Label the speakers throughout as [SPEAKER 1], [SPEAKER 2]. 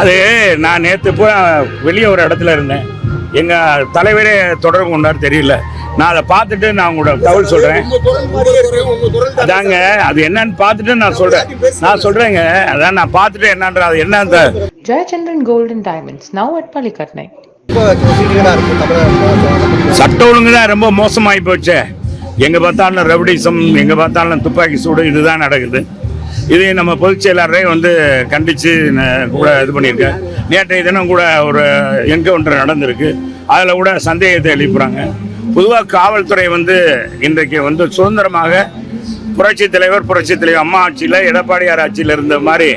[SPEAKER 1] அது நான் நேற்று போய் வெளியே ஒரு இடத்துல இருந்தேன். எங்கள் தலைவரே தொடர்பு கொண்டார் தெரியல. நான் அதை பார்த்துட்டு நான் உங்களோட தகவல் சொல்கிறேன்
[SPEAKER 2] உங்க குரல் மாதிரியே இருக்கு. உங்க குரல் தான்
[SPEAKER 1] அதாங்க அது என்னன்னு பார்த்துட்டு நான் சொல்கிறேன் நான் சொல்கிறேங்க அதான் நான் பார்த்துட்டு என்னன்ற அது என்ன அந்த
[SPEAKER 3] Jayachandran Gold and Diamonds, now at Palikatnai.
[SPEAKER 2] ரொம்ப சீரியடா இருக்கும் தமிழக
[SPEAKER 1] சட்ட ஒழுங்கு தான் ரொம்ப மோசமாகி போச்சே. எங்கே பார்த்தாலும் ரவுடிசம் எங்கே பார்த்தாலும் துப்பாக்கி சூடு இதுதான் நடக்குது. இது நம்ம பொதுச் செயலாளரே வந்து கண்டித்து கூட இது பண்ணியிருக்கேன் நேற்றைய தினம் கூட ஒரு என்கவுண்டர் நடந்திருக்கு. அதில் கூட சந்தேகத்தை எழுப்புறாங்க பொதுவாக காவல்துறை வந்து இன்றைக்கு வந்து சுதந்திரமாக புரட்சி தலைவர் புரட்சி தலைவர் அம்மா ஆட்சியில் எடப்பாடியார் ஆட்சியில் இருந்த மாதிரி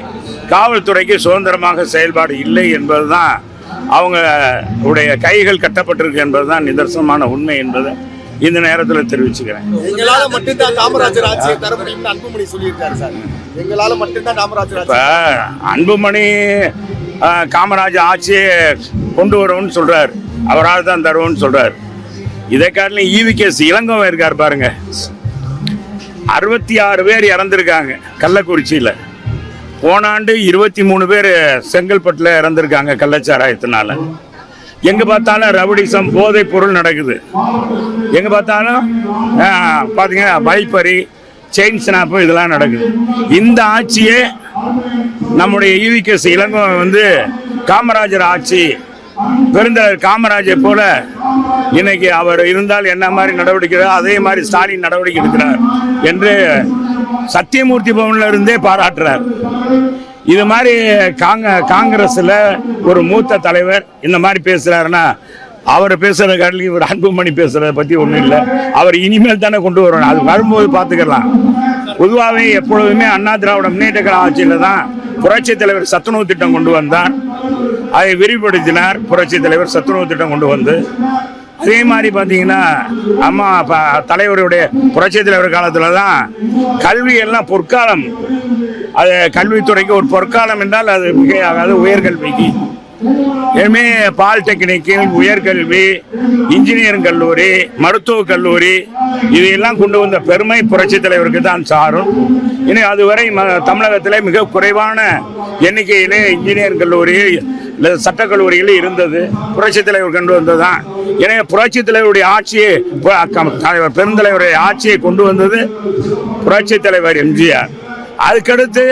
[SPEAKER 1] காவல்துறைக்கு சுதந்திரமாக செயல்பாடு இல்லை என்பதுதான் அவங்க உடைய கைகள் கட்டப்பட்டிருக்கு என்பது தான் நிதர்சனமான உண்மை என்பதை இந்த நேரத்தில் தெரிவிச்சுக்கிறேன்.
[SPEAKER 2] எங்களால் மட்டும்தான் காமராஜர் ஆட்சியை தர முடியும்னு அன்புமணி சொல்லியிருக்காரு சார். எங்களால மட்டும்தான் காமராஜர்
[SPEAKER 1] இப்ப அன்புமணி காமராஜர் ஆட்சியை கொண்டு வருவோம்னு சொல்றார். அவரால் தான் தருவோம்னு சொல்றார். இதை காட்டிலும் ஈவி கேஸ் இளங்கோவன் இருக்கார் பாருங்க. அறுபத்தி ஆறு பேர் இறந்துருக்காங்க கள்ளக்குறிச்சியில். போன ஆண்டு இருபத்தி மூணு பேர் செங்கல்பட்டில் இறந்துருக்காங்க கள்ளச்சாராயத்தினால. எங்கே பார்த்தாலும் ரவுடிசம் போதைப் பொருள் நடக்குது. எங்கே பார்த்தாலும் பார்த்தீங்கன்னா வைப்பறி செயின் ஸ்னாப்பு இதெல்லாம் நடக்குது. இந்த ஆட்சியே நம்முடைய யூவிகேஸ் இளங்கோ வந்து காமராஜர் ஆட்சி பெருந்தலைவர் காமராஜர் போல இன்னைக்கு அவர் இருந்தால் என்ன மாதிரி நடவடிக்கை அதே மாதிரி ஸ்டாலின் நடவடிக்கை எடுக்கிறார் என்று சத்தியமூர்த்தி பவன்ல இருந்தே பாராட்டுறார். இது மாதிரி காங்க காங்கிரஸில் ஒரு மூத்த தலைவர் இந்த மாதிரி பேசுகிறாருன்னா அவர் பேசுகிற கடலுக்கு இவர் அன்புமணி பேசுகிறத பற்றி ஒன்றும் இல்லை. அவர் இனிமேல் தானே கொண்டு வரணும். அது வரும்போது பார்த்துக்கலாம் பொதுவாகவே எப்பொழுதுமே அண்ணா திராவிட முன்னேற்ற கழக ஆட்சியில் தான் புரட்சி தலைவர் சத்துணவு திட்டம் கொண்டு வந்தார். அதை விரிவுபடுத்தினார் புரட்சி தலைவர் சத்துணவு திட்டம் கொண்டு வந்து. அதே மாதிரி பார்த்தீங்கன்னா அம்மா ப- தலைவருடைய புரட்சி தலைவர் காலத்தில் தான் கல்வி எல்லாம் பொற்காலம். அது கல்வித்துறைக்கு ஒரு பொற்காலம் என்றால் அது மிக உயர்கல்விக்கு. இனிமே பாலிடெக்னிக்கில் உயர்கல்வி இன்ஜினியரிங் கல்லூரி மருத்துவக் கல்லூரி இதையெல்லாம் கொண்டு வந்த பெருமை புரட்சி தலைவருக்கு தான் சாரும். இனி அதுவரை ம- தமிழகத்திலே மிக குறைவான எண்ணிக்கையிலே இன்ஜினியரிங் கல்லூரி இல்லை சட்டக்கல்லூரிகள் இருந்தது. புரட்சி தலைவர் கொண்டு வந்ததுதான். எனவே புரட்சி தலைவருடைய ஆட்சியை தலைவர் பெருந்தலைவருடைய ஆட்சியை கொண்டு வந்தது புரட்சி தலைவர் எம்ஜிஆர். அதுக்கடுத்து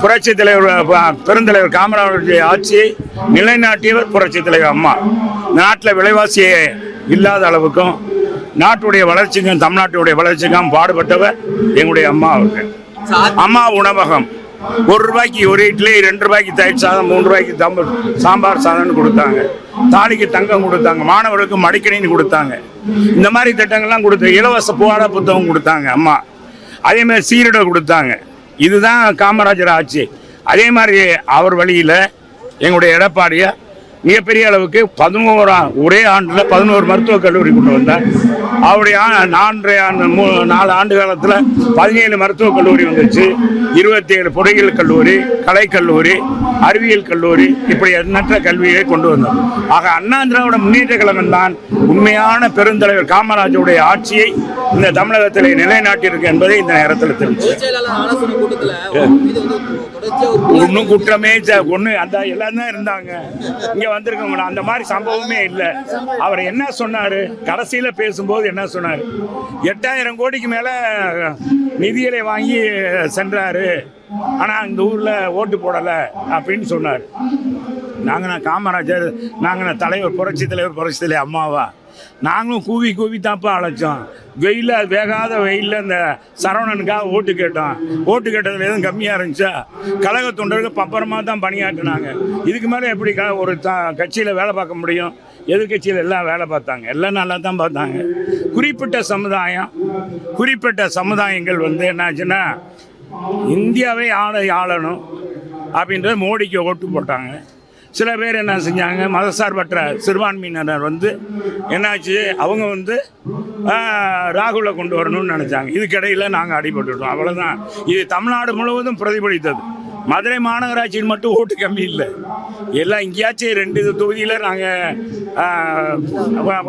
[SPEAKER 1] புரட்சி தலைவர் பெருந்தலைவர் காமராஜருடைய ஆட்சியை நிலைநாட்டியவர் புரட்சி தலைவர் அம்மா. நாட்டில் விலைவாசியை இல்லாத அளவுக்கும் நாட்டுடைய வளர்ச்சிக்கும் தமிழ்நாட்டுடைய வளர்ச்சிக்கும் பாடுபட்டவர் எங்களுடைய அம்மா அவர்கள். அம்மா உணவகம். ஒரு ரூபாய்க்கு ஒரு இட்லி ரெண்டு ரூபாய்க்கு தயிர் சாதம் மூணு ரூபாய்க்கு தம்பு சாம்பார் சாதம்னு கொடுத்தாங்க. தாலிக்கு தங்கம் கொடுத்தாங்க. மாணவர்களுக்கு மடிக்கணினி கொடுத்தாங்க. இந்த மாதிரி திட்டங்கள்லாம் கொடுத்து இலவச புகார புத்தகம் கொடுத்தாங்க அம்மா. அதேமாதிரி சீருடை கொடுத்தாங்க. இதுதான் காமராஜர் ஆட்சி. அதே மாதிரி அவர் வழியில் எங்களுடைய எடப்பாடியை மிகப்பெரிய அளவுக்கு பதினோரா ஒரே ஆண்டில் பதினோரு மருத்துவக் கல்லூரி கொண்டு வந்தார். அவருடைய ஆ- நான்கரை ஆண்டு மூ நாலு ஆண்டு காலத்தில் பதினேழு மருத்துவக் கல்லூரி வந்துச்சு. இருபத்தி ஏழு பொறியியல் கல்லூரி கலைக்கல்லூரி அறிவியல் கல்லூரி இப்படி எண்ணற்ற கல்வியை கொண்டு வந்தார் ஆக அண்ணா திராவிட முன்னேற்ற கழகம் தான் உண்மையான பெருந்தலைவர் காமராஜருடைய ஆட்சியை இந்த தமிழகத்திலே நிலைநாட்டியிருக்கு என்பதை இந்த நேரத்தில் தெரிவிச்சு. ஒன்றும் குற்றமே ஒண்ணு அந்த எல்லாம் தான் இருந்தாங்க. இங்க வந்திருக்கவங்க அந்த மாதிரி சம்பவமே இல்லை. அவர் என்ன சொன்னாரு? கடைசியில பேசும்போது என்ன சொன்னாரு? எட்டாயிரம் கோடிக்கு மேல நிதிகளை வாங்கி சென்றாரு. ஆனால் இந்த ஊரில் ஓட்டு போடலை அப்படின்னு சொன்னார். நாங்கள் நான் காமராஜர் நாங்கள் நான் தலைவர் புரட்சி தலைவர் புரட்சி தலைவர் அம்மாவா? நாங்களும் கூவி கூவி தாப்பா அழைச்சோம். வெயில வேகாத வெயிலில் இந்த சரவணனுக்காக ஓட்டு கேட்டோம். ஓட்டு கேட்டதில் எதுவும் கம்மியாக இருந்துச்சா? கழக தொண்டர்கள் பப்பரமாக தான் பணியாற்றினாங்க. இதுக்கு மேலே எப்படி க ஒரு த கட்சியில் வேலை பார்க்க முடியும்? எதிர்கட்சியில் எல்லாம் வேலை பார்த்தாங்க. எல்லாம் நல்லா தான் பார்த்தாங்க. குறிப்பிட்ட சமுதாயம் குறிப்பிட்ட சமுதாயங்கள் வந்து என்னாச்சுன்னா இந்தியாவை ஆள ஆளணும் அப்படின்றது மோடிக்கு ஓட்டு போட்டாங்க. சில பேர் என்ன செஞ்சாங்க? மதசார்பற்ற சிறுபான்மையினர் வந்து என்னாச்சு? அவங்க வந்து ராகுலை கொண்டு வரணும்னு நினச்சாங்க. இதுக்கிடையில் நாங்கள் அடிபட்டுட்டோம். அவ்வளோதான் இது தமிழ்நாடு முழுவதும் பிரதிபலித்தது. மதுரை மாநகராட்சியில் மட்டும் ஓட்டு கம்மி இல்லை. எல்லாம் எங்கேயாச்சும் ரெண்டு தொகுதியில் நாங்கள்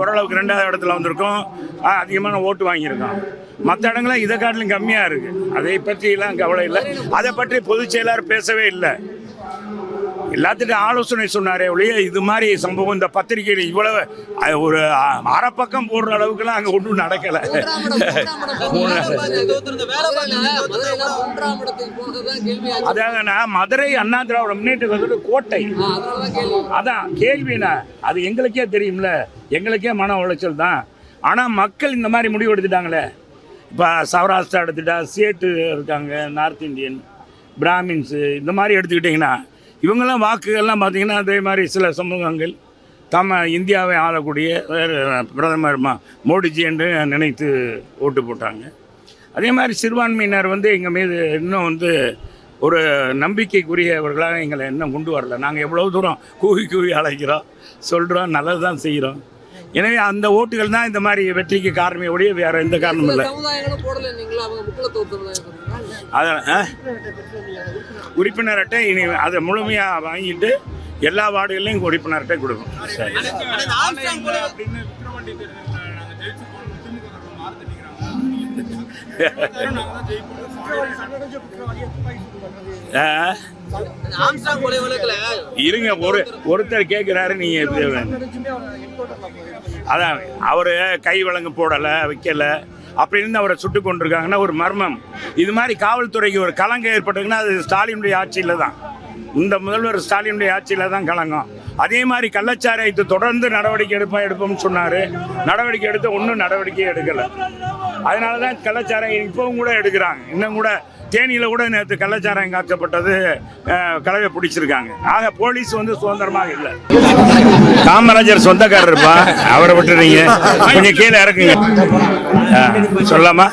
[SPEAKER 1] ஓரளவுக்கு ரெண்டாவது இடத்துல வந்திருக்கோம். அதிகமான ஓட்டு வாங்கியிருக்கோம். மற்ற இடங்கள்லாம் இதை காட்டிலும் கம்மியாக இருக்குது அதை பற்றிலாம் கவலை இல்லை. அதை பற்றி பொதுச் செயலாளர் பேசவே இல்லை. எல்லாத்துக்கும் ஆலோசனை சொன்னாரே ஒழிய இது மாதிரி சம்பவம் இந்த பத்திரிகையில் இவ்வளவு ஒரு அ- போடுற அளவுக்குலாம் அங்கே ஒன்றும் நடக்கலை.
[SPEAKER 4] மூன்றாம் இடம்,
[SPEAKER 1] மதுரை அண்ணா திராவிட முன்னேற்ற கழகத்தோட கோட்டை. அதான் கேள்வினா அது எங்களுக்கே தெரியும்ல. எங்களுக்கே மன உளைச்சல் தான். ஆனால் மக்கள் இந்த மாதிரி முடிவு எடுத்துட்டாங்களே. இப்போ சௌராஷ்டிரா எடுத்துட்டா சேட்டு இருக்காங்க நார்த் இந்தியன் பிராமின்ஸு இந்த மாதிரி எடுத்துக்கிட்டிங்கன்னா இவங்கெல்லாம் வாக்குகள்லாம் பார்த்தீங்கன்னா அதே மாதிரி சில சமூகங்கள் தம்ம இந்தியாவை ஆளக்கூடிய வேறு பிரதமர் ம- மோடிஜி என்று நினைத்து ஓட்டு போட்டாங்க. அதே மாதிரி சிறுபான்மையினர் வந்து எங்கள் மீது இன்னும் வந்து ஒரு நம்பிக்கைக்குரியவர்களாக எங்களை இன்னும் கொண்டு வரல. நாங்கள் எவ்வளோ தூரம் கூவி கூவி அழைக்கிறோம் சொல்கிறோம் நல்லது தான் செய்கிறோம் எனவே அந்த ஓட்டுகள் தான் இந்த மாதிரி வெற்றிக்கு காரணமே ஒழிய வேறு எந்த காரணமும் இல்லை? அதான்? உறுப்பினர் அட்டை இனி அதை முழுமையாக வாங்கிட்டு எல்லா வார்டுகள்லையும் உறுப்பினர் அட்டை கொடுக்கும் சரி இருங்க ஒரு ஒருத்தர் கேட்குறாரு நீங்கள் அதான் அவர் கை வழங்கு போடலை வைக்கலை. அப்படின்னு அவரை சுட்டு கொண்டிருக்காங்கன்னா ஒரு மர்மம். இது மாதிரி காவல்துறைக்கு ஒரு கலங்கம் ஏற்பட்டிருக்குன்னா அது ஸ்டாலினுடைய ஆட்சியில் தான் இந்த முதல்வர் ஸ்டாலினுடைய ஆட்சியில் தான் கலங்கம். அதே மாதிரி கள்ளச்சாராயத்தை தொடர்ந்து நடவடிக்கை எடுப்போம் எடுப்போம்னு சொன்னார். நடவடிக்கை எடுத்து ஒன்றும் நடவடிக்கை எடுக்கலை. அதனால தான் கள்ளச்சாராயம் இப்போவும் கூட எடுக்கிறாங்க. இன்னும் கூட தேனியில் கூட நேற்று கள்ளச்சாராயம் காக்கப்பட்டது கலவை பிடிச்சிருக்காங்க. ஆக போலீஸ் வந்து சுதந்திரமாக இல்லை. காமராஜர் சொந்தக்காரர் இருப்பா அவரை விட்டுறீங்க. கொஞ்சம் கீழே இறக்குங்க. சொல்லாமா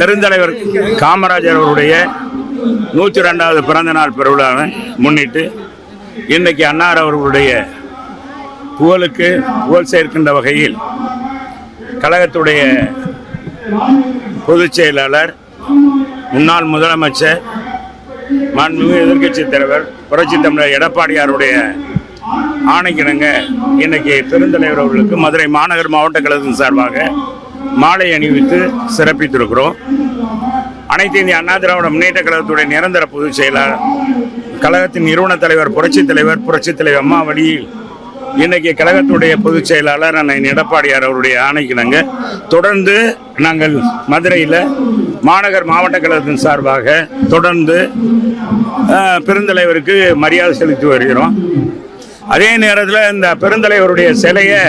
[SPEAKER 1] பெருந்தலைவர் காமராஜர் அவருடைய நூற்றி ரெண்டாவது பிறந்த நாள் பெருவிழாவை முன்னிட்டு இன்றைக்கி அன்னார் அவர்களுடைய புகழுக்கு புகழ் சேர்க்கின்ற வகையில் கழகத்துடைய பொதுச் செயலாளர் முன்னாள் முதலமைச்சர் மாண்புமிகு எதிர்க்கட்சித் தலைவர் புரட்சி தமிழர் எடப்பாடியாருடைய ஆணைக்கிணங்க இன்னைக்கு பெருந்தலைவர் அவர்களுக்கு மதுரை மாநகர் மாவட்ட கழகத்தின் சார்பாக மாலை அணிவித்து சிறப்பித்திருக்கிறோம். அனைத்து இந்திய அண்ணா திராவிட முன்னேற்ற கழகத்துடைய நிரந்தர பொதுச் செயலாளர் கழகத்தின் நிறுவன தலைவர் புரட்சித் தலைவர் புரட்சித் தலைவர் அம்மா வழியில் கழகத்துடைய பொதுச் செயலாளர் அண்ணன் எடப்பாடியார் அவருடைய ஆணைக்கிணங்க தொடர்ந்து நாங்கள் மதுரையில் மாநகர் மாவட்ட கழகத்தின் சார்பாக தொடர்ந்து பெருந்தலைவருக்கு மரியாதை செலுத்தி வருகிறோம். அதே நேரத்தில் இந்த பெருந்தலைவருடைய சிலையை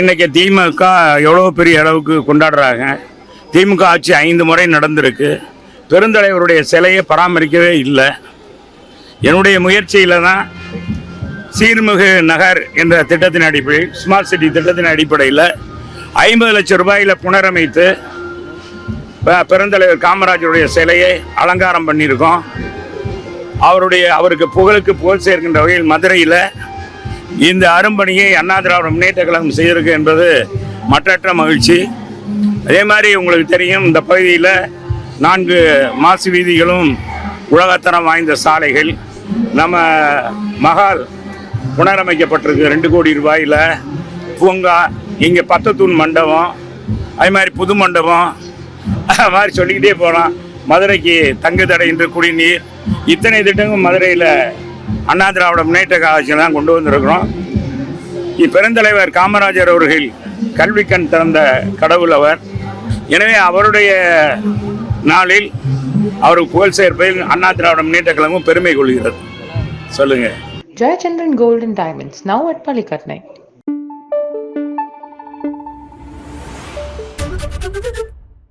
[SPEAKER 1] இன்றைக்கி திமுக எவ்வளோ பெரிய அளவுக்கு கொண்டாடுறாங்க. திமுக ஆட்சி ஐந்து முறை நடந்திருக்கு. பெருந்தலைவருடைய சிலையை பராமரிக்கவே இல்லை. என்னுடைய முயற்சியில் தான் சீர்மிகு நகர் என்ற திட்டத்தின் அடிப்படையில் ஸ்மார்ட் சிட்டி திட்டத்தின் அடிப்படையில் ஐம்பது லட்சம் ரூபாயில் புனரமைத்து பெருந்தலைவர் காமராஜருடைய சிலையை அலங்காரம் பண்ணியிருக்கோம். அவருடைய அவருக்கு புகழுக்கு புகழ் சேர்க்கின்ற வகையில் மதுரையில் இந்த அரும்பணியை அண்ணா திராவிட முன்னேற்ற கழகம் செய்திருக்கு என்பது மற்றற்ற மகிழ்ச்சி. அதே மாதிரி உங்களுக்கு தெரியும் இந்த பகுதியில் நான்கு மாசு வீதிகளும் உலகத்தரம் வாய்ந்த சாலைகள். நம்ம மகால் புனரமைக்கப்பட்டிருக்கு ரெண்டு கோடி ரூபாயில். பூங்கா இங்கே பத்தத்தூண் மண்டபம் அதே மாதிரி புது மண்டபம். அது மாதிரி சொல்லிக்கிட்டே போகலாம் மதுரைக்கு தங்கு தடையின்றி குடிநீர். இத்தனை திட்டங்களும் மதுரையில் அண்ணா திராவிட முன்னேற்ற கழகத்தில் தான் கொண்டு வந்திருக்கிறோம். இப்பெருந்தலைவர் காமராஜர் அவர்கள் கல்வி கண் திறந்த கடவுள் அவர். எனவே அவருடைய நாளில் அவருக்கு புகழ் சேர்ப்பதில் அண்ணா திராவிட முன்னேற்ற கழகம் பெருமை கொள்கிறது. சொல்லுங்கள்
[SPEAKER 3] Jayachandran golden diamonds now at பள்ளிக்கட்னை